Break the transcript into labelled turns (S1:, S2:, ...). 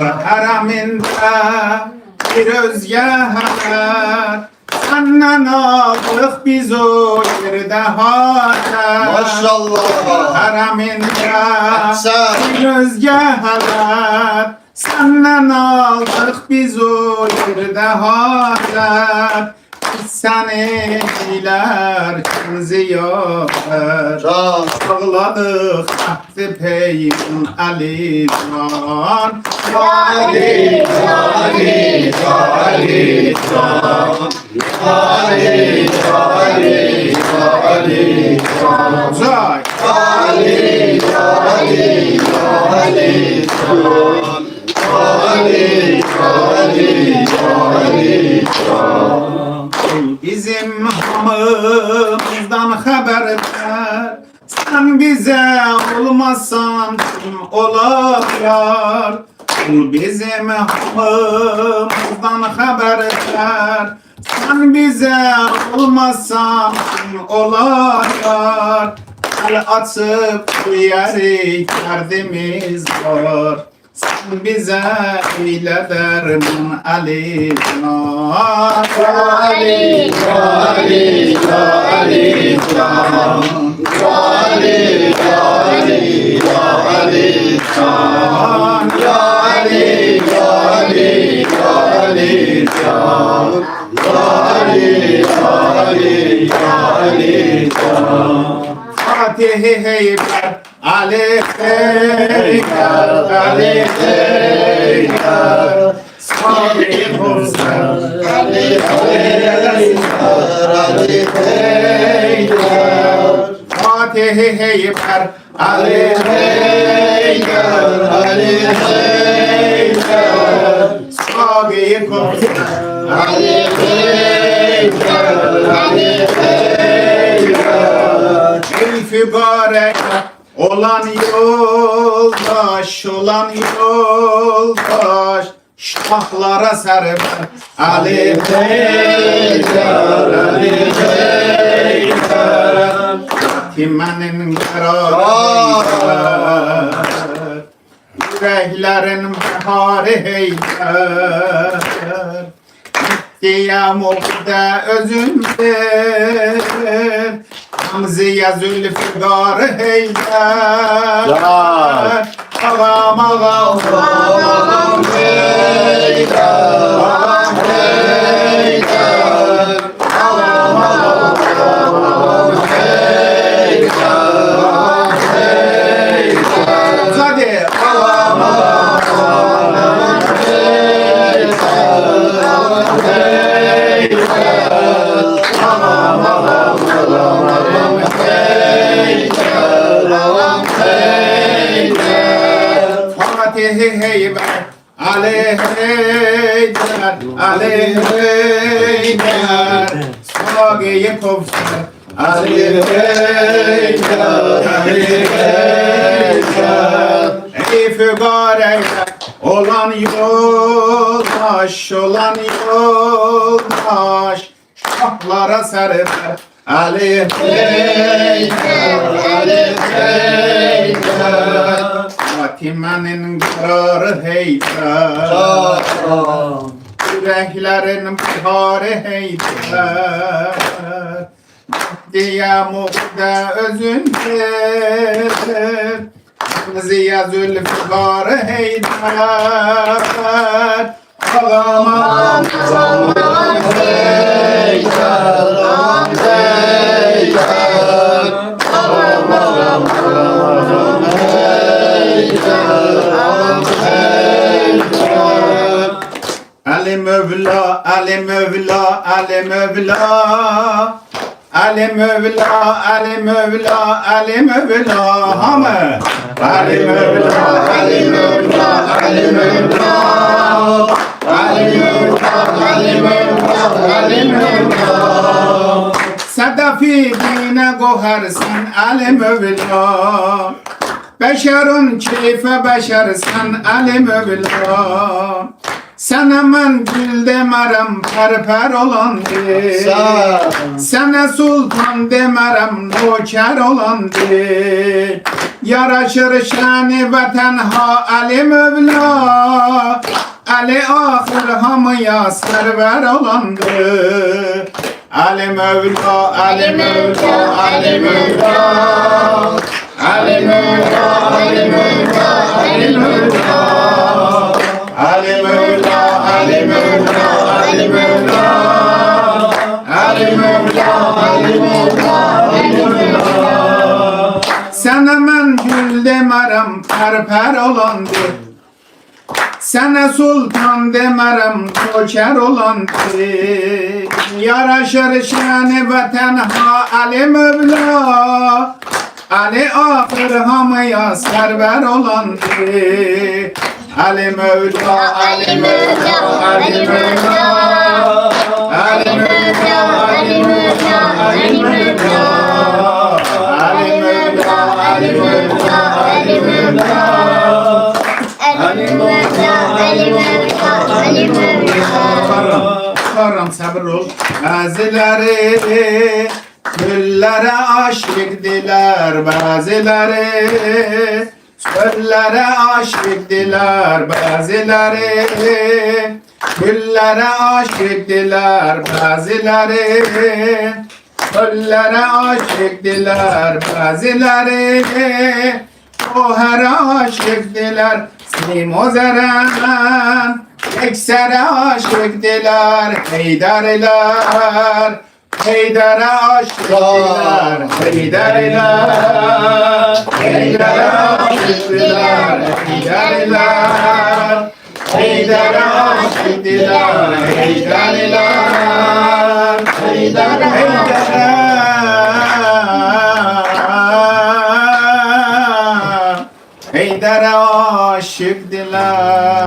S1: haramında bir özge haber Senden aldık biz o yerde haber
S2: Maşallah.
S1: Haramında
S2: Sen.
S1: bir özge haber Senden aldık biz o yerde haber Biz seni iler ziyaret
S2: Can.
S1: Ağladık ahdi peyman Ali Can
S2: Ali, Ali, Ali, Can. Ali, Ali, Ali, Can.
S1: Hamımızdan haber ver Sen bize olmazsan kim olar yar Kul bizim hamımızdan haber ver Sen bize olmazsan kim olar yar El açıp yeri derdimiz var. Sen bize ile derman Ali Nar
S2: Ali, Ali, Ali, Can. Ali, Ali,
S1: Fatih Heyber Ali
S2: Heyder, Ali,
S1: Hüseyin
S2: Ali.
S1: Ey fügare olan yoldaş olan yoldaş Şahlara serber Ali
S2: Heyder, Ali, Heyder.
S1: Timenin kararı Yüreklerin baharı heyder Diyem okulda özümdir Hamziye zülfügar heyder
S2: Can.
S1: Ağam ağam
S2: Ağam Heyder, Ağam Heyder.
S1: Sagi Kovser Ali Heyder Ali Heyder Ey fügare olan yoldaş olan yoldaş Şahlara server Ali Heyder Fatime'nin kararı heyder Yüreklerin baharı heyder Diye muhde özündür Ziya zülfügar heyder Ağam ağam
S2: Ağam Heyder, Ağam Heyder. Ağam, ağam,
S1: Ali Mevla, Ali Mevla, Ali Mevla Ali Mevla, Ali Mevla, Ali Mevla Hamı Ali Mevla,
S2: Ali Mevla, Ali Mevla. Ali Mevla, Ali Mevla, Ali Mevla.
S1: Sedafi dine gohersin Ali Mevla Beşerun keyfe beşer sen Ali Mevla Sana men gül demerem perper olan di. Sana sultan demerem noker olan di Yaraşır şani ve tenha Ali Mevla Ali ahir hamıya server olandı Ali Mevla, Ali Mevla, Ali Mevla Ali Mevla, Ali Mevla, Ali Mevla Ali Mevla, Ali Mevla, Ali Mevla Ali Mevla, Ali Mevla, Ali Mevla Sana mən gül demərəm, pərpər olandı Sənə sultan demərəm, kökər olandı Yaraşır şəni vətən ha Ali Mövla Ali axır hamıya sərvər olandı Ali Mövla, Ali Mövla, Ali Mövla Ali Mövla, Ali Mövla, Ali Mövla Ali Mövla, Ali Mövla, Ali Mövla
S2: Ali Mevla, Ali Mevla, Ali Mevla.
S1: Karam, sabır ol. Bazıları güllere aşıktılar, bazıları çöllere aşıktılar, bazıları güllere aşıktılar, bazıları çöllere aşıktılar, bazıları o her aşıktılar, Simo zeren Eksere aşıktılar Heydarlar Heydara aşıktılar Heydarlar Heydara aşıktılar Heydarlar Heydara aşıktılar Heydarlar chega,